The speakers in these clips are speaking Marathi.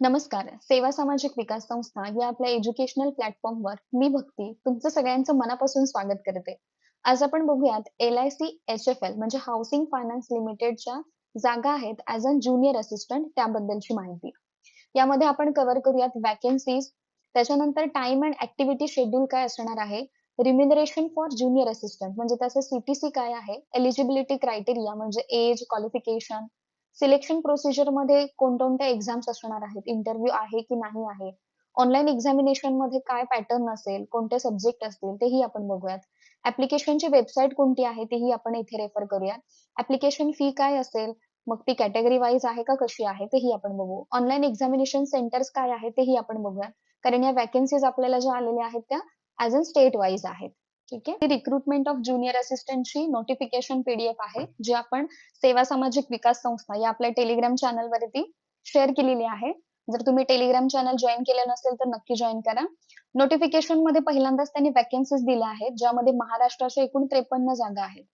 नमस्कार. सेवा सामाजिक विकास संस्था या आपल्या एज्युकेशनल प्लॅटफॉर्मवर मी भक्ती तुमचं सगळ्यांचं मनापासून स्वागत करते. आज आपण बघूयात L I C H F L म्हणजे हाऊसिंग फायनान्स लिमिटेडच्या जागा आहेत ऍज अ ज्युनियर असिस्टंट त्याबद्दलची माहिती. यामध्ये आपण कव्हर करूयात वॅकन्सीज त्याच्यानंतर टाइम अँड ऍक्टिव्हिटी शेड्यूल काय असणार आहे? रिम्युनरेशन फॉर ज्युनियर असिस्टंट म्हणजे त्याचं सीटीसी काय आहे? एलिजिबिलिटी क्रायटेरिया म्हणजे एज क्वालिफिकेशन सिलेक्शन प्रोसिजरमध्ये कोणकोणत्या एक्झाम्स असणार आहेत? इंटरव्ह्यू आहे की नाही आहे? ऑनलाईन एक्झामिनेशनमध्ये काय पॅटर्न असेल? कोणते सब्जेक्ट असतील? तेही आपण बघूयात. ऍप्लिकेशनची वेबसाईट कोणती आहे? तेही आपण इथे रेफर करूयात. ऍप्लिकेशन फी काय असेल? मग ती कॅटेगरी वाईज आहे का कशी आहे? तेही आपण बघू. ऑनलाईन एक्झामिनेशन सेंटर्स काय आहे तेही आपण बघूयात. कारण या वॅकन्सीज आपल्याला ज्या आलेल्या आहेत त्या ऍज अ स्टेट वाईज आहेत. ठीक आहे. रिक्रुटमेंट ऑफ ज्युनियर असिस्टंटची नोटिफिकेशन पीडीएफ आहे जी आपण सेवा सामाजिक विकास संस्था या आपल्या टेलिग्राम चॅनल वरती शेअर केलेली आहे. जर तुम्ही टेलिग्राम चॅनल जॉईन केलं नसेल तर नक्की जॉईन करा. नोटिफिकेशनमध्ये पहिल्यांदाच त्यांनी वॅकन्सीज दिल्या आहेत ज्यामध्ये महाराष्ट्राच्या एकूण त्रेपन्न जागा आहेत.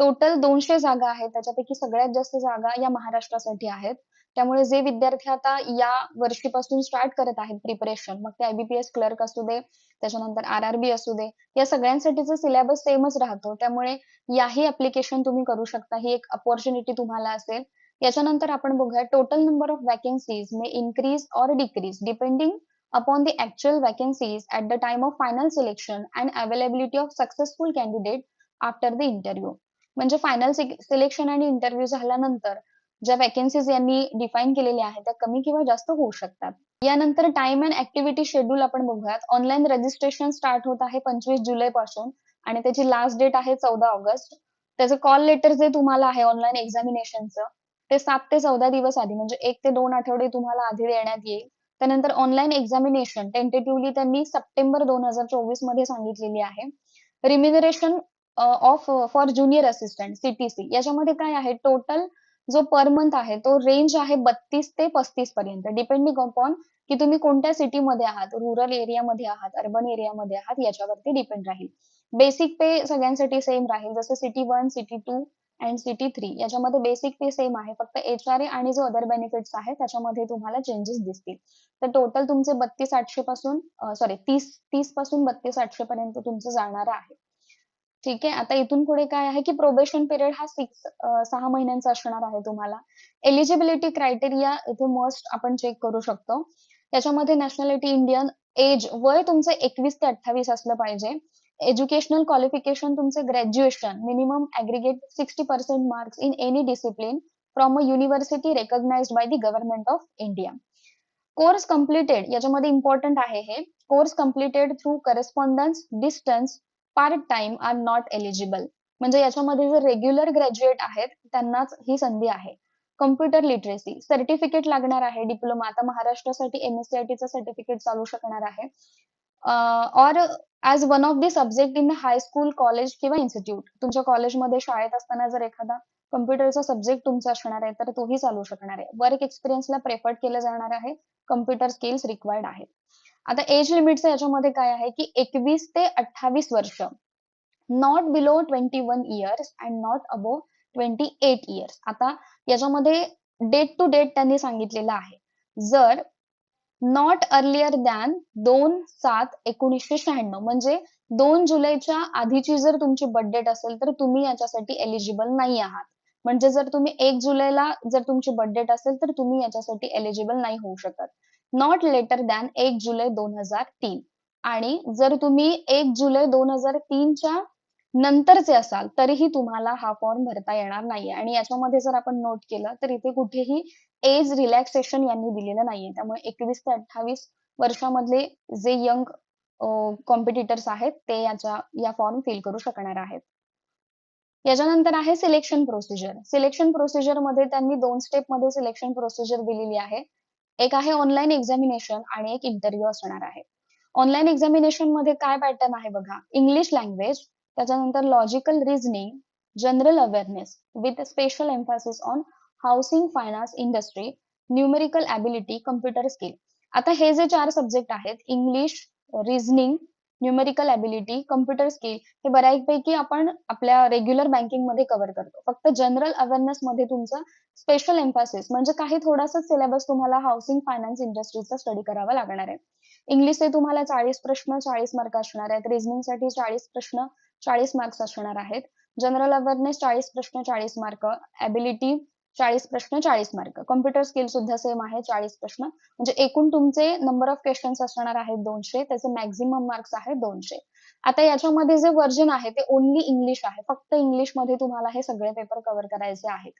टोटल दोनशे जागा आहेत. त्याच्यापैकी सगळ्यात जास्त जागा या महाराष्ट्रासाठी आहेत. त्यामुळे जे विद्यार्थी आता या वर्षीपासून स्टार्ट करत आहेत प्रिपरेशन मग ते आयबीपीएस क्लर्क असू दे त्याच्यानंतर आर आर बी असू दे या सगळ्यांसाठीचा सिलेबस सेमच राहतो. त्यामुळे याही अप्लिकेशन तुम्ही करू शकता. ही एक अपॉर्च्युनिटी तुम्हाला असेल. याच्यानंतर आपण बघूया total number of vacancies may increase or decrease depending upon the actual vacancies at the time of final selection and availability of successful candidate after the interview. म्हणजे फायनल सिलेक्शन आणि इंटरव्ह्यू झाल्यानंतर ज्या वॅकन्सीज यांनी डिफाईन केलेल्या आहेत त्या कमी किंवा जास्त होऊ शकतात. यानंतर टाइम अँड ऍक्टिव्हिटी शेड्यूल आपण बघूयात. ऑनलाईन रजिस्ट्रेशन स्टार्ट होत आहे पंचवीस जुलै पासून आणि त्याची लास्ट डेट आहे चौदा ऑगस्ट. त्याचं कॉल लेटर जे तुम्हाला आहे ऑनलाईन एक्झामिनेशनचं ते सात ते चौदा दिवस आधी म्हणजे एक ते दोन आठवडे तुम्हाला आधी देण्यात येईल. त्यानंतर ऑनलाईन एक्झामिनेशन टेंटेटिव्हली त्यांनी सप्टेंबर दोन हजार चोवीसमध्ये सांगितलेली आहे. Remuneration of for junior assistant CTC याच्यामध्ये काय आहे? टोटल जो पर मंथ आहे तो रेंज आहे बत्तीस ते पस्तीस पर्यंत. डिपेंडिंग अपॉन की तुम्ही कोणत्या सिटीमध्ये आहात रुरल एरियामध्ये आहात अर्बन एरियामध्ये आहात याच्यावरती डिपेंड राहील. बेसिक पे सगळ्यांसाठी सेम राहील. जसं city one city two and city three याच्यामध्ये बेसिक पे सेम आहे. फक्त एच आर ए आणि जो अदर बेनिफिट्स आहे त्याच्यामध्ये तुम्हाला चेंजेस दिसतील. तर टोटल तुमचे बत्तीस आठशे पासून सॉरी तीस तीसपासून बत्तीस आठशे पर्यंत तुमचं जाणार आहे. ठीक आहे? आता इथून पुढे काय आहे की प्रोबेशन पिरियड हा सिक्स सहा महिन्यांचा असणार आहे तुम्हाला. एलिजिबिलिटी क्रायटेरिया इथे मस्ट आपण चेक करू शकतो. त्याच्यामध्ये नॅशनॅलिटी इंडियन एज वय तुमचं एकवीस ते अठ्ठावीस असलं पाहिजे. एज्युकेशनल क्वालिफिकेशन तुमचे graduation minimum aggregate sixty percent marks in any discipline from a university recognized by the government of India course completed याच्यामध्ये इम्पॉर्टंट आहे हे. Course completed through correspondence distance part time are not eligible म्हणजे याच्यामध्ये जे रेग्युलर ग्रॅज्युएट आहेत त्यांनाच ही संधी आहे. कम्प्युटर लिटरेसी सर्टिफिकेट लागणार आहे डिप्लोमा आता महाराष्ट्रासाठी एमएससीआयटीचं सर्टिफिकेट चालू शकणार आहे. Or as one of the subject in high school college किंवा इन्स्टिट्यूट तुमच्या कॉलेजमध्ये शाळेत असताना जर एखादा कम्प्युटरचा सब्जेक्ट तुमचा असणार आहे तर तोही चालू शकणार आहे. वर्क एक्सपिरियन्सला प्रेफर्ड केलं जाणार आहे. कम्प्युटर स्किल्स रिक्वायर्ड आहेत. आता एज लिमिटचं याच्यामध्ये काय आहे की एकवीस ते अठ्ठावीस वर्ष. Not below twenty one years and not above twenty eight years आता याच्यामध्ये डेट टू डेट त्यांनी सांगितलेलं आहे. जर नॉट अर्लियर दॅन दोन सात एकोणीसशे शहाण्णव म्हणजे दोन जुलैच्या आधीची जर तुमची बर्थडेट असेल तर तुम्ही याच्यासाठी एलिजिबल नाही आहात. म्हणजे जर तुम्ही एक जुलैला जर तुमची बर्थडेट असेल तर तुम्ही याच्यासाठी एलिजिबल नाही होऊ शकत. नॉट लेटर दॅन एक जुलै दोन हजार तीन. आणि जर तुम्ही एक जुलै दोन हजार तीनच्या नंतरचे असाल तरीही तुम्हाला हा फॉर्म भरता येणार नाहीये. आणि याच्यामध्ये जर आपण नोट केलं तर इथे कुठेही एज रिलॅक्सेशन यांनी दिलेलं नाहीये. त्यामुळे एकवीस ते अठ्ठावीस वर्षामधले जे यंग कॉम्पिटिटर्स आहेत ते याच्या या फॉर्म फिल करू शकणार आहेत. याच्यानंतर आहे सिलेक्शन प्रोसिजर सिलेक्शन प्रोसिजरमध्ये त्यांनी दोन स्टेपमध्ये सिलेक्शन प्रोसिजर दिलेली आहे. एक आहे ऑनलाईन एक्झामिनेशन आणि एक इंटरव्ह्यू असणार आहे. ऑनलाईन एक्झामिनेशनमध्ये काय पॅटर्न आहे बघा? इंग्लिश लँग्वेज त्याच्यानंतर logical reasoning general awareness with special emphasis on housing finance industry numerical ability computer skill आता हे जे चार सब्जेक्ट आहेत English reasoning numerical ability computer skill हे बऱ्यापैकी आपण आपल्या रेग्युलर बँकिंगमध्ये कव्हर करतो. फक्त जनरल अवेअरनेस मध्ये तुमचं स्पेशल एम्फासिस म्हणजे काही थोडासा सिलेबस तुम्हाला हाऊसिंग फायनान्स इंडस्ट्रीचा स्टडी करावा लागणार आहे. इंग्लिशचे तुम्हाला 40 प्रश्न 40 मार्क असणार आहेत. रिझनिंगसाठी 40 प्रश्न 40 मार्क्स असणार आहेत. जनरल अवेअरनेस 40 प्रश्न 40 मार्क, ऍबिलिटी 40 प्रश्न 40 मार्क. कॉम्प्युटर स्किल सुद्धा सेम आहे 40 प्रश्न. म्हणजे एकूण तुमचे नंबर ऑफ क्वेश्चन्स असणार आहेत दोनशे त्याचे मॅक्झिमम मार्क्स आहेत दोनशे आता याच्यामध्ये जे व्हर्जन आहे ते ओन्ली इंग्लिश आहे. फक्त इंग्लिशमध्ये तुम्हाला हे सगळे पेपर कव्हर करायचे आहेत.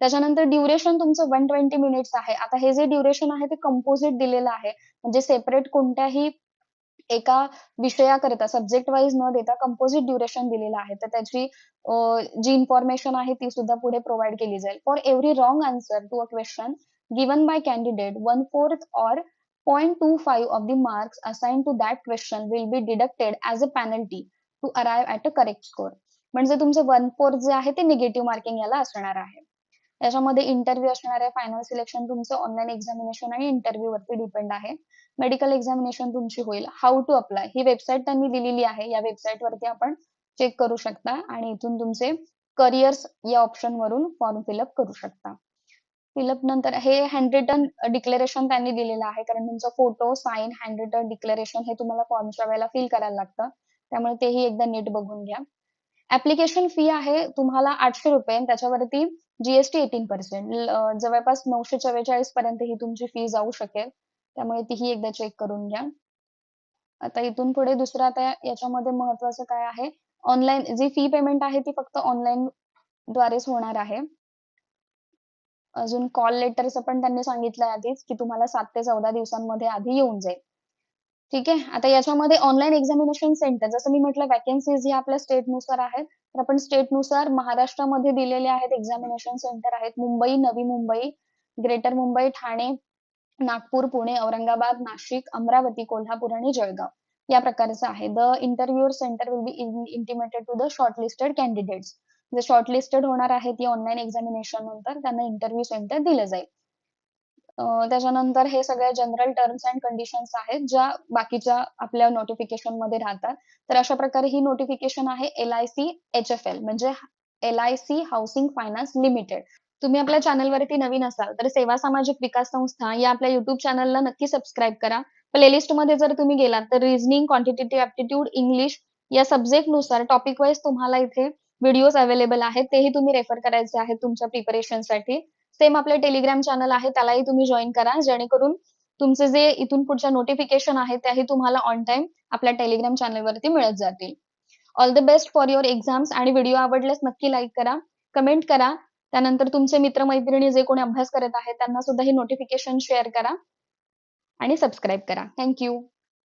त्याच्यानंतर ड्युरेशन तुमचं 120 मिनिट्स आहे. आता हे जे ड्युरेशन आहे ते कंपोजिट दिलेलं आहे. म्हणजे सेपरेट कोणत्याही एका विषयाकरिता सब्जेक्ट वाईज न देता कंपोजिट ड्युरेशन दिलेलं आहे. तर त्याची जी इन्फॉर्मेशन आहे ती सुद्धा पुढे प्रोव्हाइड केली जाईल. For every wrong answer to a question given by candidate one fourth or 0.25 of the marks assigned to that question will be deducted as a penalty to arrive at a correct score म्हणजे तुमचं वन फोर्थ जे आहे ते निगेटिव्ह मार्किंग याला असणार आहे. त्याच्यामध्ये इंटरव्ह्यू असणार आहे. फायनल सिलेक्शन तुमचं ऑनलाईन एक्झामिनेशन आणि इंटरव्ह्यू वरती डिपेंड आहे. मेडिकल एक्झामिनेशन तुमची होईल. हाऊ टू अप्लाय ही वेबसाईट त्यांनी दिलेली आहे. या वेबसाईट वरती आपण चेक करू शकता आणि इथून तुमचे करिअर्स या ऑप्शन वरून फॉर्म फिलअप करू शकता. फिलअप नंतर हे हँड रिटन डिक्लेरेशन त्यांनी दिलेलं आहे. कारण तुमचा photo, sign hand written declaration हे तुम्हाला फॉर्मच्या वेळेला फिल करायला लागतं. त्यामुळे तेही एकदा नीट बघून घ्या. ऍप्लिकेशन फी आहे तुम्हाला आठशे रुपये त्याच्यावरती जीएसटी 18% जवळपास 944 पर्यंत ही तुमची फी जाऊ शकेल. त्यामुळे तीही एकदा चेक करून घ्या. आता इथून पुढे दुसरं आता याच्यामध्ये महत्वाचं काय आहे, ऑनलाईन जी फी पेमेंट आहे ती फक्त ऑनलाईन द्वारेच होणार आहे. अजून कॉल लेटरचं पण त्यांनी सांगितलंय आधीच, की तुम्हाला सात ते 14 दिवसांमध्ये आधी येऊन जाईल. ठीक आहे. आता याच्यामध्ये ऑनलाईन एक्झामिनेशन सेंटर जसं मी म्हटलं वॅकन्सीज ह्या आपल्या स्टेटनुसार आहेत. तर आपण स्टेटनुसार महाराष्ट्रामध्ये दिलेले आहेत एक्झामिनेशन सेंटर आहेत. मुंबई, नवी मुंबई, ग्रेटर मुंबई, ठाणे, नागपूर, पुणे, औरंगाबाद, नाशिक, अमरावती, कोल्हापूर आणि जळगाव या प्रकारचं आहे. The interviewer centre will be intimated to the shortlisted candidates. जे शॉर्टलिस्टेड होणार आहेत या ऑनलाईन एक्झामिनेशन नंतर त्यांना इंटरव्ह्यू सेंटर दिलं जाईल. त्याच्यानंतर हे सगळ्या जनरल टर्म्स अँड कंडिशन्स आहेत ज्या बाकीच्या आपल्या नोटिफिकेशनमध्ये राहतात. तर अशा प्रकारे ही नोटिफिकेशन आहे L I C H F L म्हणजे L I C housing finance limited. तुम्ही आपल्या चॅनलवरती नवीन असाल तर सेवा सामाजिक विकास संस्था या आपल्या युट्यूब चॅनलला नक्की सबस्क्राईब करा. प्लेलिस्टमध्ये जर तुम्ही गेलात तर रिझनिंग, क्वांटिटेटिव्ह ॲप्टिट्यूड, इंग्लिश या सब्जेक्टनुसार टॉपिक वाईज तुम्हाला इथे व्हिडिओज अवेलेबल आहेत. तेही तुम्ही रेफर करायचे आहेत तुमच्या प्रिपरेशनसाठी. सेम आपले टेलिग्राम चॅनल आहे त्यालाही तुम्ही जॉईन करा जेणेकरून तुमचे जे इथून पुढच्या नोटिफिकेशन आहेत त्याही तुम्हाला ऑन टाइम आपल्या टेलिग्राम चॅनलवरती मिळत जातील. All the best for your exams आणि व्हिडिओ आवडल्यास नक्की लाईक करा, कमेंट करा. त्यानंतर तुमचे मित्र-मैत्रिणी जे कोणी अभ्यास करत आहेत त्यांना सुद्धा हे नोटिफिकेशन शेअर करा आणि सबस्क्राईब करा. Thank you.